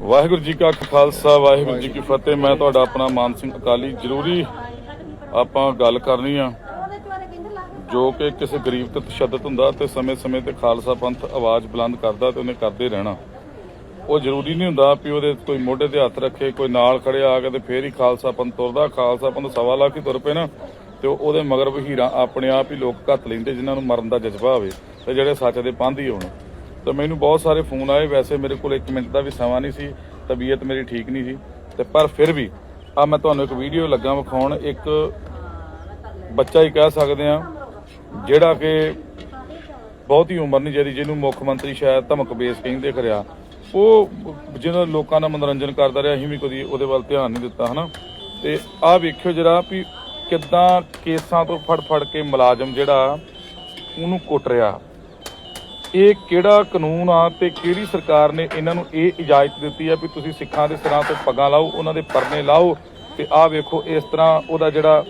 ਵਾਹਿਗੁਰੂ ਜੀ ਕਾ ਖਾਲਸਾ, ਵਾਹਿਗੁਰੂ ਜੀ ਕੀ ਫਤਿਹ। ਮੈਂ ਤੁਹਾਡਾ ਆਪਣਾ ਮਾਨ ਸਿੰਘ ਅਕਾਲੀ। ਜ਼ਰੂਰੀ ਆਪਾਂ ਗੱਲ ਕਰਨੀ ਆ, ਜੋ ਕਿ ਕਿਸੇ ਗਰੀਬ ਤੇ ਤਸ਼ੱਦਦ ਹੁੰਦਾ ਤੇ ਸਮੇਂ-ਸਮੇਂ ਤੇ ਖਾਲਸਾ ਪੰਥ ਆਵਾਜ਼ ਬੁਲੰਦ ਕਰਦਾ ਤੇ ਉਹਨੇ ਕਰਦੇ ਰਹਿਣਾ। ਉਹ ਜ਼ਰੂਰੀ ਨਹੀਂ ਹੁੰਦਾ ਵੀ ਉਹਦੇ ਕੋਈ ਮੋਢੇ ਤੇ ਹੱਥ ਰੱਖੇ, ਕੋਈ ਨਾਲ ਖੜਿਆ ਆ ਕੇ ਤੇ ਫੇਰ ਹੀ ਖਾਲਸਾ ਪੰਥ ਤੁਰਦਾ। ਖਾਲਸਾ ਪੰਥ ਸਵਾ ਲੱਖ ਹੀ ਤੁਰ ਪਏ ਨਾ, ਤੇ ਉਹ- ਉਹਦੇ ਮਗਰ ਵਹੀਰਾਂ ਆਪਣੇ ਆਪ ਹੀ ਲੋਕ ਘੱਟ ਲੈਂਦੇ, ਜਿਨ੍ਹਾਂ ਨੂੰ ਮਰਨ ਦਾ ਜਜ਼ਬਾ ਹੋਵੇ ਤੇ ਜਿਹੜੇ ਸੱਚ ਦੇ ਪੰਧ ਹੀ ਹੋਣ। ਤੇ ਮੈਨੂੰ ਬਹੁਤ ਸਾਰੇ ਫੋਨ ਆਏ। ਵੈਸੇ ਮੇਰੇ ਕੋਲ 1 ਮਿੰਟ ਦਾ ਵੀ ਸਮਾਂ ਨਹੀਂ ਸੀ, ਤਬੀਅਤ ਮੇਰੀ ਠੀਕ ਨਹੀਂ ਸੀ। ਤੇ ਪਰ ਫਿਰ ਵੀ ਆ ਮੈਂ ਤੁਹਾਨੂੰ ਇੱਕ ਵੀਡੀਓ ਲੱਗਾ ਵਿਖਾਉਣ। ਇੱਕ ਬੱਚਾ ਹੀ ਕਹਿ ਸਕਦੇ ਆ ਜਿਹੜਾ ਕਿ ਬਹੁਤੀ ਉਮਰ ਨਹੀਂ ਜਿਹੜੀ ਜਿਹਨੂੰ ਮੁੱਖ ਮੰਤਰੀ ਸ਼ਾਇਦ ਧਮਕ ਬੇਸ ਕਹਿੰਦੇ ਕਰਿਆ ਉਹ ਜਿਹਨਾਂ ਲੋਕਾਂ ਦਾ ਮਨੋਰੰਜਨ ਕਰਦਾ ਰਿਹਾ, ਅਸੀਂ ਵੀ ਕਦੀ ਉਹਦੇ ਵੱਲ ਧਿਆਨ ਨਹੀਂ ਦਿੱਤਾ, ਹਨਾ? ਤੇ ਆਹ ਵੇਖਿਓ ਜਰਾ ਵੀ ਕਿੱਦਾਂ ਕੇਸਾਂ ਤੋਂ ਫੜ ਫੜ ਕੇ ਮੁਲਾਜ਼ਮ ਜਿਹੜਾ, ਉਹਨੂੰ ਕੁੱਟ ਰਿਹਾ। ਇਹ ਕਿਹੜਾ ਕਾਨੂੰਨ ਆ ਤੇ ਕਿਹੜੀ ਸਰਕਾਰ ਨੇ ਇਹਨਾਂ ਨੂੰ ਇਹ ਇਜਾਜ਼ਤ ਦਿੱਤੀ ਆ ਵੀ ਤੁਸੀਂ ਸਿੱਖਾਂ ਦੇ ਸਿਰਾਂ ਤੋਂ ਪੱਗਾਂ ਲਾਓ, ਉਹਨਾਂ ਦੇ ਪਰਨੇ ਲਾਓ ਤੇ ਆਹ ਵੇਖੋ ਇਸ ਤਰ੍ਹਾਂ ਉਹਦਾ ਜਿਹੜਾ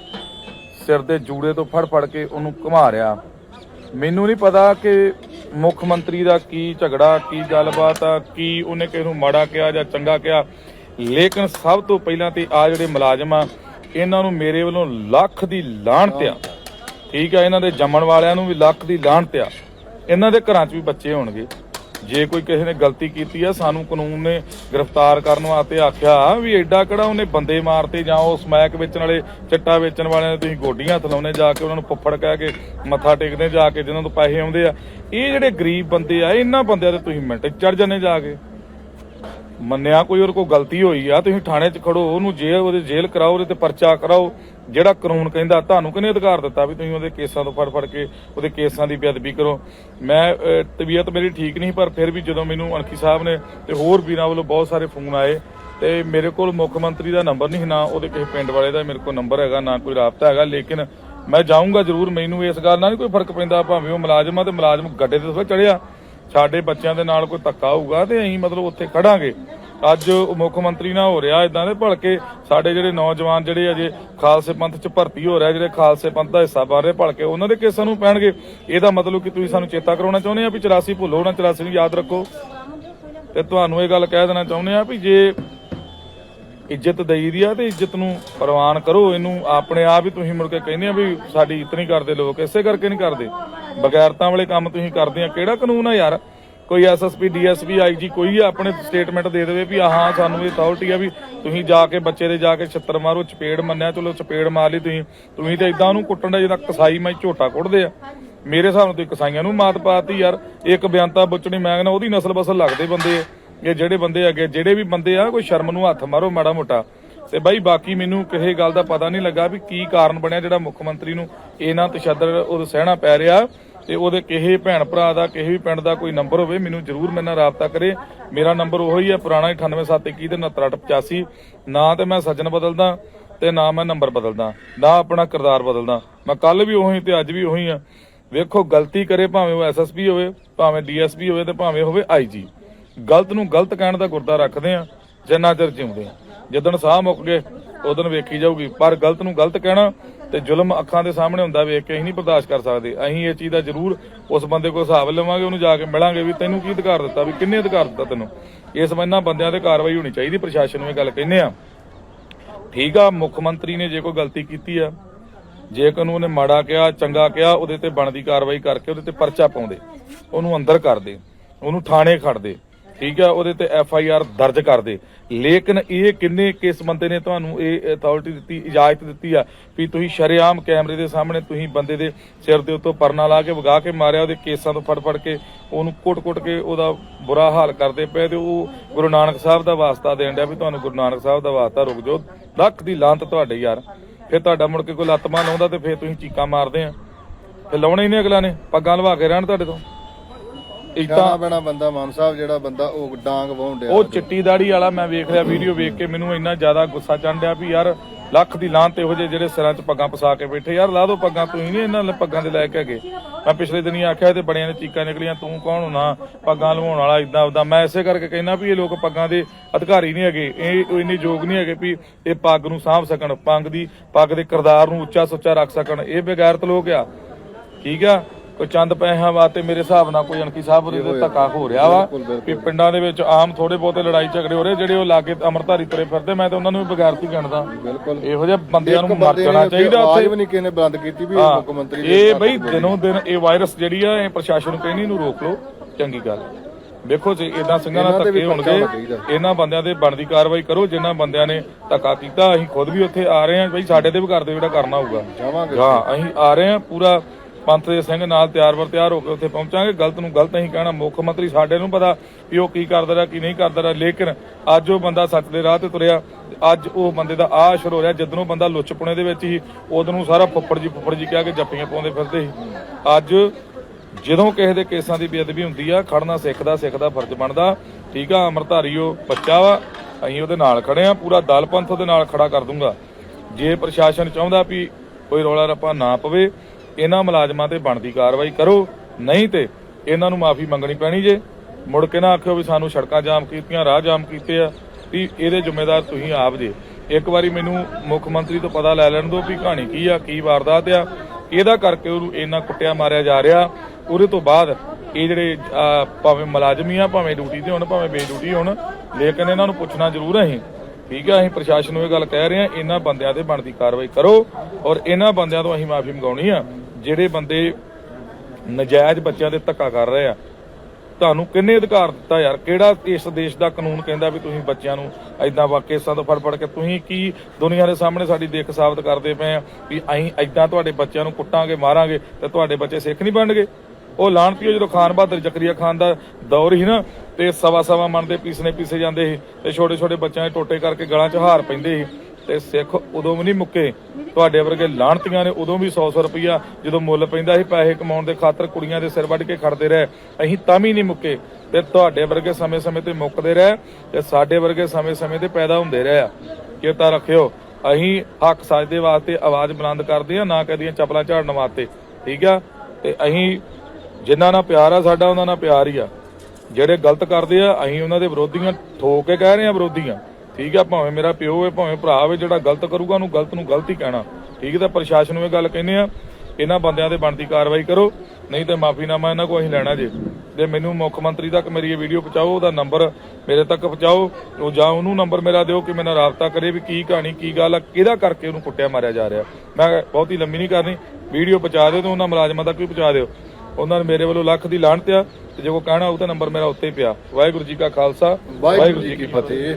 ਸਿਰ ਦੇ ਜੂੜੇ ਤੋਂ ਫੜ ਫੜ ਕੇ ਉਹਨੂੰ ਘੁਮਾ ਰਿਹਾ। ਮੈਨੂੰ ਨਹੀਂ ਪਤਾ ਕਿ ਮੁੱਖ ਮੰਤਰੀ ਦਾ ਕੀ ਝਗੜਾ, ਕੀ ਗੱਲਬਾਤ ਆ, ਕੀ ਉਹਨੇ ਕਿਸੇ ਨੂੰ ਮਾੜਾ ਕਿਹਾ ਜਾਂ ਚੰਗਾ ਕਿਹਾ। ਲੇਕਿਨ ਸਭ ਤੋਂ ਪਹਿਲਾਂ ਤੇ ਆ ਜਿਹੜੇ ਮੁਲਾਜ਼ਮ ਆ, ਇਹਨਾਂ ਨੂੰ ਮੇਰੇ ਵੱਲੋਂ ਲੱਖ ਦੀ ਲਾਹਣਤ ਆ। ਠੀਕ ਆ, ਇਹਨਾਂ ਦੇ ਜੰਮਣ ਵਾਲਿਆਂ ਨੂੰ ਵੀ ਲੱਖ ਦੀ ਲਾਹਣਤ ਆ। ਇਹਨਾਂ ਦੇ ਘਰਾਂ 'ਚ ਵੀ ਬੱਚੇ ਹੋਣਗੇ। ਜੇ ਕੋਈ ਕਿਸੇ ਨੇ ਗਲਤੀ ਕੀਤੀ ਆ, ਸਾਨੂੰ ਕਾਨੂੰਨ ਨੇ ਗ੍ਰਿਫਤਾਰ ਕਰਨ ਵਾਸਤੇ ਆਖਿਆ ਵੀ ਐਡਾ ਕਿਹੜਾ ਉਹਨੇ ਬੰਦੇ ਮਾਰਤੇ ਜਾਂ ਉਹ ਸਮੈਕ ਵੇਚਣ ਵਾਲੇ, ਚਿੱਟਾ ਵੇਚਣ ਵਾਲਿਆਂ ਨੇ ਤੁਸੀਂ ਗੋਡੀਆਂ ਥਲਾਉਨੇ ਜਾ ਕੇ ਉਹਨਾਂ ਨੂੰ ਫੁੱਫੜ ਕਹਿ ਕੇ ਮੱਥਾ ਟੇਕਦੇ, ਜਾ ਕੇ ਜਿਨ੍ਹਾਂ ਤੋਂ ਪੈਸੇ ਆਉਂਦੇ ਆ। ਇਹ ਜਿਹੜੇ ਗਰੀਬ ਬੰਦੇ ਆ, ਇਹਨਾਂ ਬੰਦਿਆਂ ਤੇ ਤੁਸੀਂ ਮਿੰਟ ਚੜ ਜਾਂਦੇ ਜਾ ਕੇ। ਮੰਨਿਆ ਕੋਈ ਉਹਦੇ ਕੋਲ ਗਲਤੀ ਹੋਈ ਆ ਤੁਸੀਂ ਥਾਣੇ 'ਚ ਖੜੋ ਉਹਨੂੰ ਜੇਲ੍ਹ ਉਹਦੇ ਜੇਲ੍ਹ ਕਰਾਓ ਉਹਦੇ ਤੇ ਪਰਚਾ ਕਰਾਓ ਜਿਹੜਾ ਕਾਨੂੰਨ ਕਹਿੰਦਾ ਤੁਹਾਨੂੰ ਕਿਹਨੇ ਅਧਿਕਾਰ ਦਿੱਤਾ ਵੀ ਤੁਸੀਂ ਉਹਦੇ ਕੇਸਾਂ ਤੋਂ ਫੜ ਫੜ ਕੇ ਉਹਦੇ ਕੇਸਾਂ ਦੀ ਬੇਅਦਬੀ ਕਰੋ। ਮੈਂ ਤਬੀਅਤ ਮੇਰੀ ਠੀਕ ਨਹੀਂ ਪਰ ਫਿਰ ਵੀ ਜਦੋਂ ਮੈਨੂੰ ਅਣਖੀ ਸਾਹਿਬ ਨੇ ਤੇ ਹੋਰ ਵੀਰਾਂ ਵੱਲੋਂ ਬਹੁਤ ਸਾਰੇ ਫੋਨ ਆਏ ਤੇ ਮੇਰੇ ਕੋਲ ਮੁੱਖ ਮੰਤਰੀ ਦਾ ਨੰਬਰ ਨਹੀਂ ਸੀ, ਨਾ ਉਹਦੇ ਕਿਸੇ ਪਿੰਡ ਵਾਲੇ ਦਾ ਮੇਰੇ ਕੋਲ ਨੰਬਰ ਹੈਗਾ ਨਾ ਕੋਈ ਰਾਬਤਾ ਹੈਗਾ ਲੇਕਿਨ ਮੈਂ ਜਾਊਂਗਾ ਜ਼ਰੂਰ ਮੈਨੂੰ ਇਸ ਗੱਲ ਨਾਲ ਨਹੀਂ ਕੋਈ ਫ਼ਰਕ ਪੈਂਦਾ ਭਾਵੇਂ ਉਹ ਮੁਲਾਜ਼ਮ ਆ ਤੇ ਮੁਲਾਜ਼ਮ ਗੱਡੇ ਤੇ ਥੋੜ੍ਹਾ ਚੜਿਆ ਸਾਡੇ ਬੱਚਿਆਂ ਦੇ ਨਾਲ ਕੋਈ ਧੱਕਾ ਹੋਊਗਾ ਤੇ ਅਸੀਂ ਮਤਲਬ ਉੱਥੇ ਖੜਾਂਗੇ। ਅੱਜ ਮੁੱਖ ਮੰਤਰੀ ਨਾਲ ਹੋ ਰਿਹਾ ਇਦਾਂ ਦੇ ਭਲਕੇ ਸਾਡੇ ਜਿਹੜੇ ਨੌਜਵਾਨ ਜਿਹੜੇ ਅਜੇ ਖਾਲਸੇ ਪੰਥ 'ਚ ਭਰਤੀ ਹੋ ਰਿਹਾ ਜਿਹੜੇ ਖਾਲਸੇ ਪੰਥ ਦਾ ਹਿੱਸਾ ਬਣ ਰਹੇ ਭਲਕੇ, ਉਹਨਾਂ ਦੇ ਕੇਸਾਂ ਨੂੰ ਪੈਣਗੇ। ਇਹਦਾ ਮਤਲਬ ਕਿ ਤੁਸੀਂ ਸਾਨੂੰ ਚੇਤਾ ਕਰਾਉਣਾ ਚਾਹੁੰਦੇ ਆ ਵੀ 84 ਭੁੱਲੋ ਨਾ 84 ਨੂੰ ਯਾਦ ਰੱਖੋ। ਤੇ ਤੁਹਾਨੂੰ ਇਹ ਗੱਲ ਕਹਿ ਦੇਣਾ ਚਾਹੁੰਦੇ ਆ ਵੀ ਜੇ ਇੱਜ਼ਤ ਦਈ ਦੀ ਆ ਤੇ ਇੱਜ਼ਤ ਨੂੰ ਪ੍ਰਵਾਨ ਕਰੋ, ਇਹਨੂੰ ਆਪਣੇ ਆਪ ਹੀ ਤੁਸੀਂ ਮੁੜ ਕੇ ਕਹਿੰਦੇ ਆ ਵੀ ਸਾਡੀ ਇੱਜ਼ਤ ਨਹੀਂ ਕਰਦੇ ਲੋਕ, ਇਸੇ ਕਰਕੇ ਨਹੀਂ ਕਰਦੇ। ਬਗੈਰਤਾਂ ਵਾਲੇ ਕੰਮ ਤੁਸੀਂ ਕਰਦੇ ਆ, ਕਿਹੜਾ ਕਾਨੂੰਨ ਆ ਯਾਰ? ਕੋਈ ਐਸਐਸਪੀ ਡੀਐਸਪੀ ਆਈਜੀ ਕੋਈ ਆਪਣੇ ਸਟੇਟਮੈਂਟ ਦੇ ਦੇਵੇ ਵੀ ਆਹਾਂ ਸਾਨੂੰ ਇਹ ਅਥਾਰਟੀ ਆ ਵੀ ਤੁਸੀਂ ਜਾ ਕੇ ਬੱਚੇ ਦੇ ਜਾ ਕੇ ਛੱਤਰ ਮਾਰੋ, ਚਪੇੜ ਮੰਨਿਆ, ਚਲੋ ਚਪੇੜ ਮਾਰ ਲਈ ਤੁਸੀਂ। ਤੁਸੀਂ ਤਾਂ ਇਦਾਂ ਉਹਨੂੰ ਕੁੱਟਣ ਦਾ ਜਿੱਦਾਂ ਕਸਾਈ ਮੈਂ ਝੋਟਾ ਕੁੱਟਦੇ ਆ। ਮੇਰੇ ਹਿਸਾਬ ਨਾਲ ਤੁਸੀਂ ਕਸਾਈਆਂ ਨੂੰ ਮਾਤ ਪਾਤੀ ਯਾਰ। ਇੱਕ ਬਿਆਨਤਾ ਬੁੱਚਣੀ ਮੈਂ ਕਹਿੰਦਾ ਉਹਦੀ ਨਸਲ ਬਸਲ ਲੱਗਦੇ ਬੰਦੇ ਆ। ਇਹ ਜਿਹੜੇ ਬੰਦੇ ਅੱਗੇ ਜਿਹੜੇ ਵੀ ਬੰਦੇ ਆ, ਕੋਈ ਸ਼ਰਮ ਨੂੰ ਹੱਥ ਮਾਰੋ ਮਾੜਾ ਮੋਟਾ। ਤੇ ਬਾਈ ਬਾਕੀ ਮੈਨੂੰ ਕਿਸੇ ਗੱਲ ਦਾ ਪਤਾ ਨਹੀਂ ਲੱਗਾ ਵੀ ਕੀ ਕਾਰਨ ਬਣਿਆ ਜਿਹੜਾ ਮੁੱਖ ਮੰਤਰੀ ਨੂੰ ਇਹਨਾਂ ਤਸ਼ੱਦਦ ਉਹ ਸਹਿਣਾ ਪੈ ਰਿਹਾ ਤੇ ਉਹਦੇ ਕਿਸੇ ਭੈਣ ਭਰਾ ਦਾ, ਕਿਸੇ ਵੀ ਪਿੰਡ ਦਾ ਕੋਈ ਨੰਬਰ ਹੋਵੇ, ਮੈਨੂੰ ਜਰੂਰ ਮੇਰੇ ਨਾਲ ਰਾਬਤਾ ਕਰੇ। ਮੇਰਾ ਨੰਬਰ ਉਹੀ ਹੈ, ਪੁਰਾਣਾ 98721 ਤੇ 6985 ਨਾ ਤੇ ਮੈਂ ਸੱਜਣ ਬਦਲਦਾ ਤੇ ਨਾ ਮੈਂ ਨੰਬਰ ਬਦਲਦਾ, ਨਾ ਆਪਣਾ ਕਿਰਦਾਰ ਬਦਲਦਾ। ਮੈਂ ਕੱਲ ਵੀ ਉਹੀ ਤੇ ਅੱਜ ਵੀ ਉਹੀ ਆ ਵੇਖੋ, ਗਲਤੀ ਕਰੇ ਭਾਵੇਂ ਉਹ ਐਸਐਸਪੀ ਹੋਵੇ, ਭਾਵੇਂ ਡੀਐਸਪੀ ਹੋਵੇ ਤੇ ਭਾਵੇਂ ਹੋਵੇ ਆਈਜੀ ਗਲਤ ਨੂੰ ਗਲਤ ਕਹਿਣ ਦਾ ਗੁਰਦਾ ਰੱਖਦੇ ਆ ਜਿੰਨਾ ਚਿਰ ਜਿਉਂਦੇ ਆ ਜਦੋਂ ਸਾਹ ਮੁੱਕ ਗਏ ਉਦੋਂ ਵੇਖੀ ਜਾਊਗੀ। ਪਰ ਗਲਤ ਨੂੰ ਗਲਤ ਕਹਿਣਾ ਤੇ ਜ਼ੁਲਮ ਅੱਖਾਂ ਦੇ ਸਾਹਮਣੇ ਹੁੰਦਾ ਵੇਖ ਕੇ ਅਸੀਂ ਨਹੀਂ ਬਰਦਾਸ਼ਤ ਕਰ ਸਕਦੇ। ਅਸੀਂ ਇਹ ਚੀਜ਼ ਦਾ ਜ਼ਰੂਰ ਉਸ ਬੰਦੇ ਕੋਲ ਹਿਸਾਬ ਲਵਾਂਗੇ, ਉਹਨੂੰ ਜਾ ਕੇ ਮਿਲਾਂਗੇ ਵੀ ਤੈਨੂੰ ਕੀ ਅਧਿਕਾਰ ਦਿੱਤਾ, ਵੀ ਕਿੰਨੇ ਅਧਿਕਾਰ ਦਿੱਤਾ ਤੈਨੂੰ। ਇਸ ਬੰਨਾ ਬੰਦਿਆਂ ਤੇ ਕਾਰਵਾਈ ਹੋਣੀ ਚਾਹੀਦੀ, ਪ੍ਰਸ਼ਾਸਨ ਨੂੰ ਇਹ ਗੱਲ ਕਹਿੰਦੇ ਆ। ਠੀਕ ਆ, ਮੁੱਖ ਮੰਤਰੀ ਨੇ ਜੇ ਕੋਈ ਗਲਤੀ ਕੀਤੀ ਆ, ਜੇ ਕਾਨੂੰਨ ਨੇ ਮਾੜਾ ਕਿਹਾ, ਚੰਗਾ ਕਿਹਾ, ਉਹਦੇ ਤੇ ਬਣਦੀ ਕਾਰਵਾਈ ਕਰਕੇ ਉਹਦੇ ਤੇ ਪਰਚਾ ਪਾਉਂਦੇ, ਉਹਨੂੰ ਅੰਦਰ ਕਰਦੇ ਉਹਨੂੰ ਥਾਣੇ ਖੜਦੇ ਠੀਕ ਆ, ਉਹਦੇ ਤੇ ਐਫ ਆਈ ਆਰ ਦਰਜ ਕਰਦੇ ਲੇਕਿਨ ਇਹ ਕਿੰਨੇ ਕਿਸ ਬੰਦੇ ਨੇ ਤੁਹਾਨੂੰ ਇਹ ਅਥਾਰਟੀ ਦਿੱਤੀ, ਇਜਾਜ਼ਤ ਦਿੱਤੀ ਆ ਵੀ ਤੁਸੀਂ ਸ਼ਰੇਆਮ ਕੈਮਰੇ ਦੇ ਸਾਹਮਣੇ ਤੁਸੀਂ ਬੰਦੇ ਦੇ ਸਿਰ ਦੇ ਉੱਤੋਂ ਪਰਨਾ ਲਾ ਕੇ ਵਗਾ ਕੇ ਮਾਰਿਆ, ਉਹਦੇ ਕੇਸਾਂ ਤੋਂ ਫੜ ਫੜ ਕੇ ਉਹਨੂੰ ਕੁੱਟ-ਕੁੱਟ ਕੇ ਉਹਦਾ ਬੁਰਾ ਹਾਲ ਕਰਦੇ ਪਏ ਤੇ ਉਹ ਗੁਰੂ ਨਾਨਕ ਸਾਹਿਬ ਦਾ ਵਾਸਤਾ ਦੇਣ ਡਿਆ ਵੀ ਤੁਹਾਨੂੰ ਗੁਰੂ ਨਾਨਕ ਸਾਹਿਬ ਦਾ ਵਾਸਤਾ ਰੁਕ ਜਾਓ। ਲੱਖ ਦੀ ਲਾਂਤ ਤੁਹਾਡੇ ਯਾਰ। ਫਿਰ ਤੁਹਾਡਾ ਮੁੜ ਕੇ ਕੋਈ ਲੱਤ ਮਾਰ ਲਾਉਂਦਾ ਤੇ ਫਿਰ ਤੁਸੀਂ ਚੀਕਾਂ ਮਾਰਦੇ ਆ। ਫਿਰ ਲਾਉਣੇ ਹੀ ਨਹੀਂ ਅਗਲਾ ਨੇ, ਪੱਗਾਂ ਲਵਾ ਕੇ ਰਹਿਣ ਤੁਹਾਡੇ ਤੋਂ। ਜਾਣਾ ਪੈਣਾ ਬੰਦਾ ਮਾਨ ਸਾਹਿਬ ਜਿਹੜਾ ਬੰਦਾ ਉਹ ਡਾਂਗ ਵਾਉਣ ਡਿਆ ਉਹ ਚਿੱਟੀ ਦਾੜੀ ਵਾਲਾ ਮੈਂ ਵੇਖ ਰਿਹਾ ਵੀਡੀਓ ਵੇਖ ਕੇ ਮੈਨੂੰ ਇੰਨਾ ਜ਼ਿਆਦਾ ਗੁੱਸਾ ਚੜ੍ਹਿਆ ਵੀ ਯਾਰ ਲੱਖ ਦੀ ਲਾਂਤ ਇਹੋ ਜਿਹੇ ਜਿਹੜੇ ਸਿਰਾਂ 'ਚ ਪੱਗਾਂ ਫਸਾ ਕੇ ਬੈਠੇ। ਯਾਰ ਲਾ ਦੋ ਪੱਗਾਂ ਤੁਸੀਂ ਨਹੀਂ ਇਹਨਾਂ ਪੱਗਾਂ ਦੇ ਲੈ ਕੇ ਹੈਗੇ। ਮੈਂ ਪਿਛਲੇ ਦਿਨੀ ਆਖਿਆ ਤੇ ਬੜਿਆਂ ਨੇ ਚੀਕਾਂ ਨਿਕਲੀਆਂ ਤੂੰ ਕੌਣ ਹੋਣਾ? ਪੱਗਾਂ ਲਵਾਉਣ ਵਾਲਾ ਇਦਾਂ ਉਦਾਂ ਮੈਂ ਇਸੇ ਕਰਕੇ ਕਹਿਣਾ ਵੀ ਇਹ ਲੋਕ ਪੱਗਾਂ ਦੇ ਅਧਿਕਾਰੀ ਨਹੀਂ ਹੈਗੇ। ਇਹ ਇੰਨੇ ਯੋਗ ਨਹੀਂ ਹੈਗੇ ਵੀ ਇਹ ਪੱਗ ਨੂੰ ਸਾਂਭ ਸਕਣ ਪੱਗ ਦੀ ਪੱਗ ਦੇ ਕਿਰਦਾਰ ਨੂੰ ਉੱਚਾ ਸੁੱਚਾ ਰੱਖ ਸਕਣ। ਇਹ ਬੇਗੈਰਤ ਲੋਕ ਆ। ਠੀਕ ਆ? ਕੋਈ ਚੰਦ ਪੈਸਿਆਂ ਵਾਸਤੇ ਮੇਰੇ ਹਿਸਾਬ ਨਾਲ ਕੋਈ ਅਣਕੀ ਸਾਹਿਬ ਤੇ ਧੱਕਾ ਹੋ ਰਿਹਾ ਵਾ। ਵੀ ਪਿੰਡਾਂ ਦੇ ਵਿੱਚ ਆਮ ਥੋੜੇ ਬਹੁਤੇ ਲੜਾਈ ਝਗੜੇ ਹੋ ਰਹੇ ਜਿਹੜੇ ਉਹ ਲਾਗੇ ਅਮਰਧਾਰੀ ਤੁਰੇ ਫਿਰਦੇ ਮੈਂ ਤਾਂ ਉਹਨਾਂ ਨੂੰ ਵੀ ਬਗੈਰਤੀ ਗਿਣਦਾ। ਇਹੋ ਜਿਹੇ ਬੰਦਿਆਂ ਨੂੰ ਮਰ ਜਾਣਾ ਨੇ ਚਾਹੀਦਾ ਉੱਥੇ। ਵੀ ਨਹੀਂ ਕਿਸੇ ਨੇ ਬੰਦ ਕੀਤੀ ਵੀ ਮੁੱਖ ਮੰਤਰੀ ਦੇ ਇਹ ਬਈ। ਦਿਨੋਂ ਦਿਨ ਇਹ ਵਾਇਰਸ ਜਿਹੜੀ ਆ ਇਹ ਪ੍ਰਸ਼ਾਸਨ ਨੂੰ ਕਹਿੰਦੀ ਇਹਨੂੰ ਰੋਕ ਲਓ ਚੰਗੀ ਗੱਲ। ਵੇਖੋ ਜੇ ਇਦਾਂ ਸਿੰਘਾਂ ਨਾਲ ਤੇ ਧੱਕੇ ਹੋਣਗੇ। ਇਹਨਾਂ ਬੰਦਿਆਂ ਤੇ ਬਣਦੀ ਕਾਰਵਾਈ ਕਰੋ ਜਿਨ੍ਹਾਂ ਬੰਦਿਆਂ ਨੇ ਧੱਕਾ ਕੀਤਾ ਅਸੀਂ ਖੁਦ ਵੀ ਉੱਥੇ ਆ ਰਹੇ ਹਾਂ। ਬਈ ਸਾਡੇ ਤੇ ਵੀ ਕਰਦੇ ਜਿਹੜਾ ਕਰਨਾ ਹੋਊਗਾ। ਜਾਵਾਂਗੇ। ਹਾਂ ਅਸੀਂ ਆ ਰਹੇ ਹਾਂ ਪੂਰਾ ਪੰਥ ਦੇ ਸਿੰਘ ਨਾਲ ਤਿਆਰ ਵਰ ਤਿਆਰ ਹੋ ਕੇ ਉੱਥੇ ਪਹੁੰਚਾਂਗੇ। ਗਲਤ ਨੂੰ ਗਲਤ ਨਹੀਂ ਕਹਿਣਾ, ਮੁੱਖ ਮੰਤਰੀ ਸਾਡੇ ਨੂੰ ਪਤਾ ਵੀ ਉਹ ਕੀ ਕਰਦਾ ਰਿਹਾ, ਕੀ ਨਹੀਂ ਕਰਦਾ ਰਿਹਾ। ਲੇਕਿਨ ਅੱਜ ਉਹ ਬੰਦਾ ਸੱਚ ਦੇ ਰਾਹ ਤੇ ਤੁਰਿਆ, ਅੱਜ ਉਹ ਬੰਦੇ ਦਾ ਆਹ ਸ਼ੁਰੂ ਹੋ ਰਿਹਾ ਜਦੋਂ ਬੰਦਾ ਲੁੱਚਪੁਣੇ ਦੇ ਵਿੱਚ ਹੀ ਉਦੋਂ ਨੂੰ ਸਾਰਾ ਫੁੱਫੜ ਜੀ ਫੁੱਫੜ ਜੀ ਕਹਿ ਕੇ ਜੱਪੀਆਂ ਪਾਉਂਦੇ ਫਿਰਦੇ ਸੀ। ਅੱਜ ਜਦੋਂ ਕਿਸੇ ਦੇ ਕੇਸਾਂ ਦੀ ਬੇਅਦਬੀ ਹੁੰਦੀ ਆ, ਖੜਨਾ ਸਿੱਖ ਦਾ ਸਿੱਖ ਦਾ ਫਰਜ਼ ਬਣਦਾ। ਠੀਕ ਆ ਅਮਰਧਾਰੀ ਉਹ ਬੱਚਾ ਵਾ, ਅਸੀਂ ਉਹਦੇ ਨਾਲ ਖੜੇ ਆ, ਪੂਰਾ ਦਲ ਪੰਥ ਉਹਦੇ ਨਾਲ ਖੜਾ ਕਰ ਦੂੰਗਾ। ਜੇ ਪ੍ਰਸ਼ਾਸਨ ਚਾਹੁੰਦਾ ਵੀ ਕੋਈ ਰੌਲਾ ਰੱਪਾ ਨਾ ਪਵੇ ਇਹਨਾਂ ਮੁਲਾਜ਼ਮਾਂ ਤੇ ਬਣਦੀ ਕਾਰਵਾਈ ਕਰੋ, ਨਹੀਂ ਤੇ ਇਹਨਾਂ ਨੂੰ ਮਾਫੀ ਮੰਗਣੀ ਪੈਣੀ ਜੇ। ਮੁੜ ਕੇ ਨਾ ਆਖਿਓ ਵੀ ਸਾਨੂੰ ਸੜਕਾਂ ਜਾਮ ਕੀਤੀਆਂ, ਰਾਹ ਜਾਮ ਕੀਤੇ ਆ, ਵੀ ਇਹਦੇ ਜ਼ਿੰਮੇਦਾਰ ਤੁਸੀਂ ਆਪ ਜੇ। ਇੱਕ ਵਾਰੀ ਮੈਨੂੰ ਮੁੱਖ ਮੰਤਰੀ ਤੋਂ ਪਤਾ ਲੈ ਲੈਣ ਦਿਓ ਵੀ ਕਹਾਣੀ ਕੀ ਆ, ਕੀ ਵਾਰਦਾਤ ਆ। ਇਹਦਾ ਕਰਕੇ ਉਹਨੂੰ ਇੰਨਾ ਕੁੱਟਿਆ ਮਾਰਿਆ ਜਾ ਰਿਹਾ। ਉਹਦੇ ਤੋਂ ਬਾਅਦ ਇਹ ਜਿਹੜੇ ਭਾਵੇਂ ਮੁਲਾਜ਼ਮੀ ਆ, ਭਾਵੇਂ ਡਿਊਟੀ ਤੇ ਹੋਣ, ਭਾਵੇਂ ਬੇਡਿਊਟੀ ਹੋਣ, ਲੇਕਿਨ ਇਹਨਾਂ ਨੂੰ ਪੁੱਛਣਾ ਜ਼ਰੂਰ ਹੈ ਅਸੀਂ। ਠੀਕ ਹੈ ਅਸੀਂ ਪ੍ਰਸ਼ਾਸਨ ਨੂੰ ਇਹ ਗੱਲ ਕਹਿ ਰਹੇ ਹਾਂ, ਇਹਨਾਂ ਬੰਦਿਆਂ ਤੇ ਬਣਦੀ ਕਾਰਵਾਈ ਕਰੋ ਔਰ ਇਹਨਾਂ ਬੰਦਿਆਂ ਤੋਂ ਅਸੀਂ ਮਾਫੀ ਮੰਗਾਉਣੀ ਆ। ਜਿਹੜੇ ਬੰਦੇ ਨਜਾਇਜ਼ ਬੱਚਿਆਂ ਦੇ ਧੱਕਾ ਕਰ ਰਹੇ ਆ, ਤੁਹਾਨੂੰ ਕਿੰਨੇ ਅਧਿਕਾਰ ਦਿੱਤਾ ਯਾਰ? ਕਿਹੜਾ ਇਸ ਦੇਸ਼ ਦਾ ਕਾਨੂੰਨ ਕਹਿੰਦਾ ਵੀ ਤੁਸੀਂ ਬੱਚਿਆਂ ਨੂੰ ਐਦਾਂ ਵਾ ਕੇਸਾਂ ਤੋਂ ਫੜ ਫੜ ਕੇ ਤੁਸੀਂ ਕੀ ਦੁਨੀਆ ਦੇ ਸਾਹਮਣੇ ਸਾਡੀ ਦੇਖ ਸਾਬਤ ਕਰਦੇ ਪਏ ਆ ਵੀ ਅਸੀਂ ਐਦਾਂ ਤੁਹਾਡੇ ਬੱਚਿਆਂ ਨੂੰ ਕੁੱਟਾਂਗੇ, ਮਾਰਾਂਗੇ ਤੇ ਤੁਹਾਡੇ ਬੱਚੇ ਸਿੱਖ ਨਹੀਂ ਬਣਨਗੇ? ਉਹ ਲਾਣਤੀ ਜਦੋਂ ਖਾਨ ਬਹਾਦਰ ਜ਼ਕਰੀਆ ਖਾਨ ਦਾ ਦੌਰ ਸੀ ਨਾ ਤੇ ਸਵਾ ਸਵਾ ਮਨ ਦੇ ਪੀਸਨੇ ਪੀਸੇ ਜਾਂਦੇ ਸੀ ਤੇ ਛੋਟੇ ਛੋਟੇ ਬੱਚਿਆਂ ਦੇ ਟੋਟੇ ਕਰਕੇ ਗਲਾਂ 'ਚ ਹਾਰ ਪੈਂਦੇ ਸੀ। ਤੇ ਸਿੱਖ ਉਦੋਂ ਵੀ ਨਹੀਂ ਮੁੱਕੇ। ਤੁਹਾਡੇ ਵਰਗੇ ਲਾਣਤੀਆਂ ਨੇ ਉਦੋਂ ਵੀ 100-100 ਰੁਪਈਆ ਜਦੋਂ ਮੁੱਲ ਪੈਂਦਾ ਸੀ, ਪੈਸੇ ਕਮਾਉਣ ਦੇ ਖਾਤਰ ਕੁੜੀਆਂ ਦੇ ਸਿਰ ਵੱਢ ਕੇ ਖੜਦੇ ਰਹੇ। ਅਸੀਂ ਤਾਂ ਵੀ ਨਹੀਂ ਮੁੱਕੇ। ਤੇ ਤੁਹਾਡੇ ਵਰਗੇ ਸਮੇਂ-ਸਮੇਂ ਤੇ ਮੁੱਕਦੇ ਰਹੇ ਤੇ ਸਾਡੇ ਵਰਗੇ ਸਮੇਂ-ਸਮੇਂ ਤੇ ਪੈਦਾ ਹੁੰਦੇ ਰਹੇ ਆ। ਚੇਤਾ ਰੱਖਿਓ, ਅਸੀਂ ਹੱਕ ਸੱਚ ਵਾਸਤੇ ਆਵਾਜ਼ ਬੁਲੰਦ ਕਰਦੇ ਆ ਨਾ ਕਦੀਆਂ ਚਪਲਾਂ ਝਾੜਨ ਵਾਸਤੇ। ਠੀਕ ਆ? ਤੇ ਅਸੀਂ ਜਿਨ੍ਹਾਂ ਨਾਲ ਪਿਆਰ ਆ, ਸਾਡਾ ਉਹਨਾਂ ਨਾਲ ਪਿਆਰ ਹੀ ਆ। ਜਿਹੜੇ ਗਲਤ ਕਰਦੇ ਆ, ਅਸੀਂ ਉਹਨਾਂ ਦੇ ਵਿਰੋਧੀਆਂ ਠੋਕ ਕੇ ਕਹਿ ਰਹੇ ਆ ਵਿਰੋਧੀਆਂ। ਠੀਕ ਆ, ਭਾਵੇਂ ਮੇਰਾ ਪਿਓ ਹੈ ਭਾਵੇਂ ਭਰਾ ਹੋਵੇ ਜਿਹੜਾ ਗਲਤ ਕਰੂਗਾ, ਉਹਨੂੰ ਗਲਤ ਨੂੰ ਗਲਤ ਹੀ ਕਹਿਣਾ। ਠੀਕ ਹੈ ਤਾਂ ਪ੍ਰਸ਼ਾਸਨ ਨੂੰ ਇਹ ਗੱਲ ਕਹਿੰਦੇ ਆ, ਇਹਨਾਂ ਬੰਦਿਆਂ ਤੇ ਬਣਦੀ ਕਾਰਵਾਈ ਕਰੋ, ਨਹੀਂ ਤੇ ਮਾਫੀਨਾਮਾ ਇਹਨਾਂ ਕੋ ਅਸੀਂ ਲੈਣਾ ਜੇ। ਤੇ ਮੈਨੂੰ ਮੁੱਖ ਮੰਤਰੀ ਤੱਕ ਮੇਰੀ ਇਹ ਵੀਡੀਓ ਪਹੁੰਚਾਓ, ਉਹਦਾ ਨੰਬਰ ਮੇਰੇ ਤੱਕ ਪਹੁੰਚਾਓ, ਉਹ ਜਾਂ ਉਹਨੂੰ ਨੰਬਰ ਮੇਰਾ ਦਿਓ ਕਿ ਮੇਰੇ ਨਾਲ ਰਾਬਤਾ ਕਰੇ ਵੀ ਕੀ ਕਹਾਣੀ, ਕੀ ਗੱਲ ਆ, ਕਿਹਦਾ ਕਰਕੇ ਉਹਨੂੰ ਕੁੱਟਿਆ ਮਾਰਿਆ ਜਾ ਰਿਹਾ। ਮੈਂ ਬਹੁਤੀ ਲੰਮੀ ਨਹੀਂ ਕਰਨੀ, ਵੀਡੀਓ ਪਹੁੰਚਾ ਦਿਓ ਤੇ ਉਹਨਾਂ ਮੁਲਾਜ਼ਮਾਂ ਤੱਕ ਵੀ ਪਹੁੰਚਾ ਦਿਓ। ਉਹਨਾਂ ਨੇ ਮੇਰੇ ਵੱਲੋਂ ਲੱਖ ਦੀ ਲਾਹਣਤ ਆ, ਤੇ ਜੇ ਕੋ ਕਹਿਣਾ ਉਹ ਤਾਂ ਨੰਬਰ ਮੇਰਾ ਉੱਤੇ ਹੀ ਪਿਆ। ਵਾਹਿਗੁਰੂ ਜੀ ਕਾ ਖਾਲਸਾ, ਵਾਹਿਗੁਰੂ ਜੀ ਕੀ ਫਤਿਹ।